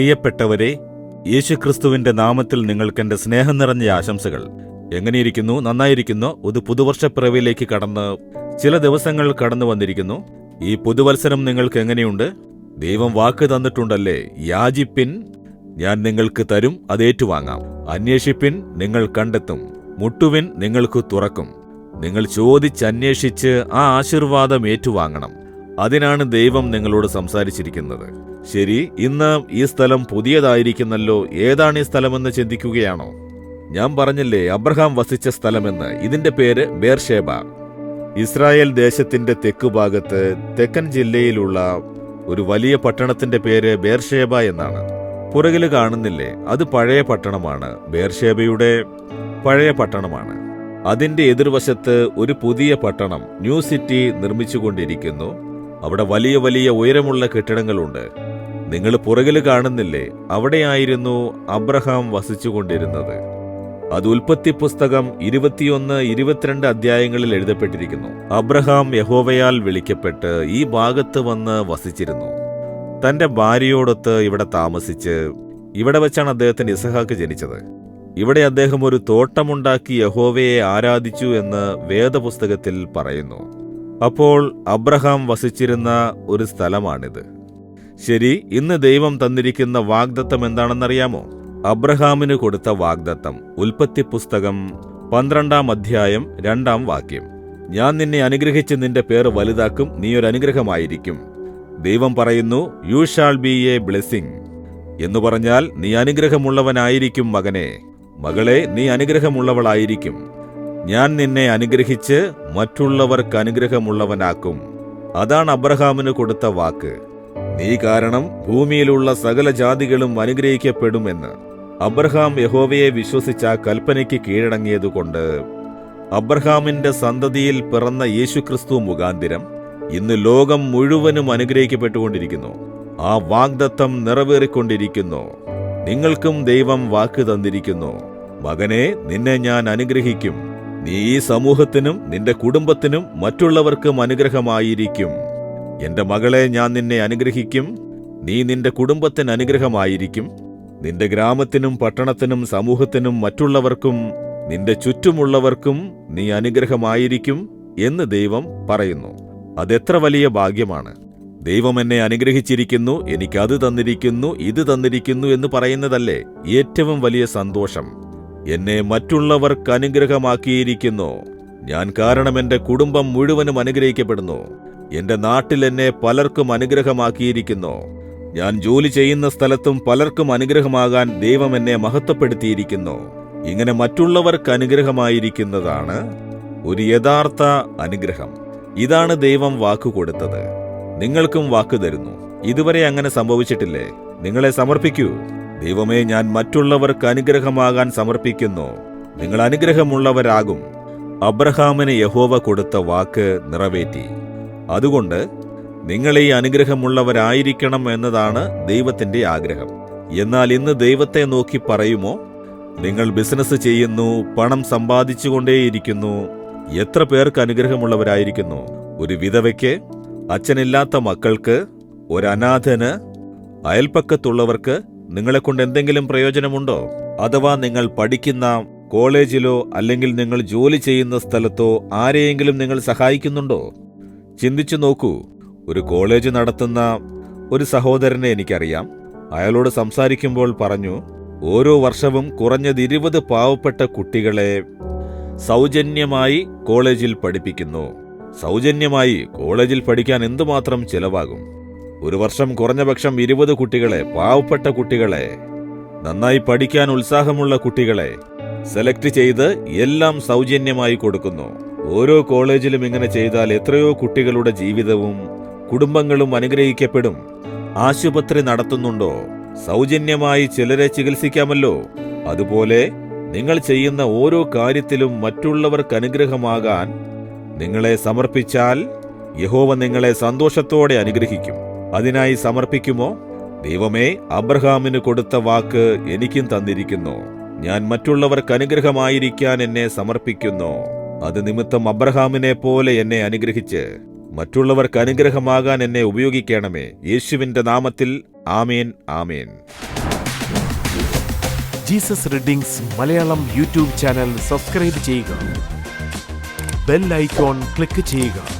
പ്രിയപ്പെട്ടവരെ യേശുക്രിസ്തുവിന്റെ നാമത്തിൽ നിങ്ങൾക്ക് എന്റെ സ്നേഹം നിറഞ്ഞ ആശംസകൾ. എങ്ങനെയിരിക്കുന്നു? നന്നായിരിക്കുന്നു? ഒരു പുതുവർഷപ്പിറവിയിലേക്ക് കടന്ന് ചില ദിവസങ്ങൾ കടന്നു വന്നിരിക്കുന്നു. ഈ പുതുവത്സരം നിങ്ങൾക്ക് എങ്ങനെയുണ്ട്? ദൈവം വാക്ക് തന്നിട്ടുണ്ടല്ലേ? യാചിപ്പിൻ ഞാൻ നിങ്ങൾക്ക് തരും അത് ഏറ്റുവാങ്ങാം. അന്വേഷിപ്പിൻ നിങ്ങൾ കണ്ടെത്തും. മുട്ടുവിൻ നിങ്ങൾക്ക് തുറക്കും. നിങ്ങൾ ചോദിച്ചന്വേഷിച്ച് ആ ആശീർവാദം ഏറ്റുവാങ്ങണം. അതിനാണ് ദൈവം നിങ്ങളോട് സംസാരിച്ചിരിക്കുന്നത്. ശരി ഇന്ന് ഈ സ്ഥലം പുതിയതായിരിക്കുന്നല്ലോ. ഏതാണ് ഈ സ്ഥലമെന്ന് ചിന്തിക്കുകയാണോ? ഞാൻ പറഞ്ഞില്ലേ അബ്രഹാം വസിച്ച സ്ഥലമെന്ന്. ഇതിന്റെ പേര് ബേർഷേബ ഇസ്രായേൽ ദേശത്തിന്റെ തെക്കുഭാഗത്ത് തെക്കൻ ജില്ലയിലുള്ള ഒരു വലിയ പട്ടണത്തിന്റെ പേര് ബേർഷേബ എന്നാണ്. പുറകിൽ കാണുന്നില്ലേ അത് പഴയ പട്ടണമാണ്. ബേർഷേബയുടെ പഴയ പട്ടണമാണ്. അതിന്റെ എതിർവശത്ത് ഒരു പുതിയ പട്ടണം ന്യൂ സിറ്റി നിർമ്മിച്ചുകൊണ്ടിരിക്കുന്നു. അവിടെ വലിയ വലിയ ഉയരമുള്ള കെട്ടിടങ്ങളുണ്ട്. നിങ്ങൾ പുറകിൽ കാണുന്നില്ലേ അവിടെയായിരുന്നു അബ്രഹാം വസിച്ചുകൊണ്ടിരുന്നത്. അത് ഉൽപ്പത്തി പുസ്തകം ഇരുപത്തിയൊന്ന് ഇരുപത്തിരണ്ട് അധ്യായങ്ങളിൽ എഴുതപ്പെട്ടിരിക്കുന്നു. അബ്രഹാം യഹോവയാൽ വിളിക്കപ്പെട്ട് ഈ ഭാഗത്ത് വന്ന് വസിച്ചിരുന്നു. തന്റെ ഭാര്യയോടൊത്ത് ഇവിടെ താമസിച്ച് ഇവിടെ വെച്ചാണ് അദ്ദേഹത്തിന് ഇസഹാക്ക് ജനിച്ചത്. ഇവിടെ അദ്ദേഹം ഒരു തോട്ടമുണ്ടാക്കി യഹോവയെ ആരാധിച്ചു എന്ന് വേദപുസ്തകത്തിൽ പറയുന്നു. അപ്പോൾ അബ്രഹാം വസിച്ചിരുന്ന ഒരു സ്ഥലമാണിത്. ശരി ഇന്ന് ദൈവം തന്നിരിക്കുന്ന വാഗ്ദത്തം എന്താണെന്നറിയാമോ? അബ്രഹാമിന് കൊടുത്ത വാഗ്ദത്തം ഉൽപ്പത്തി പുസ്തകം പന്ത്രണ്ടാം അധ്യായം രണ്ടാം വാക്യം. ഞാൻ നിന്നെ അനുഗ്രഹിച്ച് നിന്റെ പേര് വലുതാക്കും നീ ഒരു അനുഗ്രഹമായിരിക്കും. ദൈവം പറയുന്നു you shall be a blessing എന്ന് പറഞ്ഞാൽ നീ അനുഗ്രഹമുള്ളവനായിരിക്കും മകനെ. മകളെ നീ അനുഗ്രഹമുള്ളവളായിരിക്കും. ഞാൻ നിന്നെ അനുഗ്രഹിച്ച് മറ്റുള്ളവർക്ക് അനുഗ്രഹമുള്ളവനാക്കും. അതാണ് അബ്രഹാമിന് കൊടുത്ത വാക്ക്. നീ കാരണം ഭൂമിയിലുള്ള സകല ജാതികളും അനുഗ്രഹിക്കപ്പെടുമെന്ന്. അബ്രഹാം യഹോവയെ വിശ്വസിച്ച കൽപ്പനയ്ക്ക് കീഴടങ്ങിയതുകൊണ്ട്. അബ്രഹാമിന്റെ സന്തതിയിൽ പിറന്ന യേശുക്രിസ്തു മുഖാന്തിരം ഇന്ന് ലോകം മുഴുവനും അനുഗ്രഹിക്കപ്പെട്ടുകൊണ്ടിരിക്കുന്നു. ആ വാഗ്ദത്തം നിറവേറിക്കൊണ്ടിരിക്കുന്നു. നിങ്ങൾക്കും ദൈവം വാക്ക് തന്നിരിക്കുന്നു. മകനെ നിന്നെ ഞാൻ അനുഗ്രഹിക്കും. നീ ഈ സമൂഹത്തിനും നിന്റെ കുടുംബത്തിനും മറ്റുള്ളവർക്കും അനുഗ്രഹമായിരിക്കും. എന്റെ മകളെ ഞാൻ നിന്നെ അനുഗ്രഹിക്കും. നീ നിന്റെ കുടുംബത്തിന് അനുഗ്രഹമായിരിക്കും. നിന്റെ ഗ്രാമത്തിനും പട്ടണത്തിനും സമൂഹത്തിനും മറ്റുള്ളവർക്കും നിന്റെ ചുറ്റുമുള്ളവർക്കും നീ അനുഗ്രഹമായിരിക്കും എന്ന് ദൈവം പറയുന്നു. അതെത്ര വലിയ ഭാഗ്യമാണ്. ദൈവം എന്നെ അനുഗ്രഹിച്ചിരിക്കുന്നു എനിക്കത് തന്നിരിക്കുന്നു ഇത് തന്നിരിക്കുന്നു എന്ന് പറയുന്നതല്ലേ ഏറ്റവും വലിയ സന്തോഷം. എന്നെ മറ്റുള്ളവർക്ക് അനുഗ്രഹമാക്കിയിരിക്കുന്നു. ഞാൻ കാരണം എന്റെ കുടുംബം മുഴുവനും അനുഗ്രഹിക്കപ്പെടുന്നു. എന്റെ നാട്ടിൽ എന്നെ പലർക്കും അനുഗ്രഹമാക്കിയിരിക്കുന്നു. ഞാൻ ജോലി ചെയ്യുന്ന സ്ഥലത്തും പലർക്കും അനുഗ്രഹമാകാൻ ദൈവം എന്നെ മഹത്വപ്പെടുത്തിയിരിക്കുന്നു. ഇങ്ങനെ മറ്റുള്ളവർക്ക് അനുഗ്രഹമായിരിക്കുന്നതാണ് ഒരു യഥാർത്ഥ അനുഗ്രഹം. ഇതാണ് ദൈവം വാക്കു കൊടുത്തത്. നിങ്ങൾക്കും വാക്ക് തരുന്നു. ഇതുവരെ അങ്ങനെ സംഭവിച്ചിട്ടില്ലേ? നിങ്ങളെ സമർപ്പിക്കൂ. ദൈവമേ ഞാൻ മറ്റുള്ളവർക്ക് അനുഗ്രഹമാകാൻ സമർപ്പിക്കുന്നു. നിങ്ങൾ അനുഗ്രഹമുള്ളവരാകും. അബ്രഹാമിന് യഹോവ കൊടുത്ത വാക്ക് നിറവേറ്റി. അതുകൊണ്ട് നിങ്ങൾ ഈ അനുഗ്രഹമുള്ളവരായിരിക്കണം എന്നതാണ് ദൈവത്തിന്റെ ആഗ്രഹം. എന്നാൽ ഇന്ന് ദൈവത്തെ നോക്കി പറയുമോ? നിങ്ങൾ ബിസിനസ് ചെയ്യുന്നു പണം സമ്പാദിച്ചുകൊണ്ടേയിരിക്കുന്നു. എത്ര പേർക്ക് അനുഗ്രഹമുള്ളവരായിരിക്കുന്നു? ഒരു വിധവയ്ക്ക് അച്ഛനില്ലാത്ത മക്കൾക്ക് ഒരു അയൽപ്പക്കത്തുള്ളവർക്ക് നിങ്ങളെക്കൊണ്ട് എന്തെങ്കിലും പ്രയോജനമുണ്ടോ? അഥവാ നിങ്ങൾ പഠിക്കുന്ന കോളേജിലോ അല്ലെങ്കിൽ നിങ്ങൾ ജോലി ചെയ്യുന്ന സ്ഥലത്തോ ആരെയെങ്കിലും നിങ്ങൾ സഹായിക്കുന്നുണ്ടോ? ചിന്തിച്ചു നോക്കൂ. ഒരു കോളേജ് നടത്തുന്ന ഒരു സഹോദരനെ എനിക്കറിയാം. അയാളോട് സംസാരിക്കുമ്പോൾ പറഞ്ഞു ഓരോ വർഷവും കുറഞ്ഞത് ഇരുപത് പാവപ്പെട്ട കുട്ടികളെ സൗജന്യമായി കോളേജിൽ പഠിപ്പിക്കുന്നു. സൗജന്യമായി കോളേജിൽ പഠിക്കാൻ എന്തുമാത്രം ചെലവാകും? ഒരു വർഷം കുറഞ്ഞപക്ഷം ഇരുപത് കുട്ടികളെ പാവപ്പെട്ട കുട്ടികളെ നന്നായി പഠിക്കാൻ ഉത്സാഹമുള്ള കുട്ടികളെ സെലക്ട് ചെയ്ത് എല്ലാം സൗജന്യമായി കൊടുക്കുന്നു. ഓരോ കോളേജിലും ഇങ്ങനെ ചെയ്താൽ എത്രയോ കുട്ടികളുടെ ജീവിതവും കുടുംബങ്ങളും അനുഗ്രഹിക്കപ്പെടും. ആശുപത്രി നടത്തുന്നുണ്ടോ? സൗജന്യമായി ചിലരെ ചികിത്സിക്കാമല്ലോ. അതുപോലെ നിങ്ങൾ ചെയ്യുന്ന ഓരോ കാര്യത്തിലും മറ്റുള്ളവർക്ക് അനുഗ്രഹമാകാൻ നിങ്ങളെ സമർപ്പിച്ചാൽ യഹോവ നിങ്ങളെ സന്തോഷത്തോടെ അനുഗ്രഹിക്കും. അതിനായി സമർപ്പിക്കുമോ? ദൈവമേ അബ്രഹാമിന് കൊടുത്ത വാക്ക് എനിക്കും തന്നിരിക്കുന്നു. ഞാൻ മറ്റുള്ളവർക്ക് അനുഗ്രഹമായിരിക്കാൻ എന്നെ സമർപ്പിക്കുന്നു. അത് നിമിത്തം അബ്രഹാമിനെ പോലെ എന്നെ അനുഗ്രഹിച്ച് മറ്റുള്ളവർക്ക് അനുഗ്രഹമാകാൻ എന്നെ ഉപയോഗിക്കണമേ. യേശുവിന്റെ നാമത്തിൽ ആമേൻ ആമേൻ. Jesus readings Malayalam YouTube channel subscribe ചെയ്യുക. ബെൽ ഐക്കോൺ ക്ലിക്ക് ചെയ്യുക.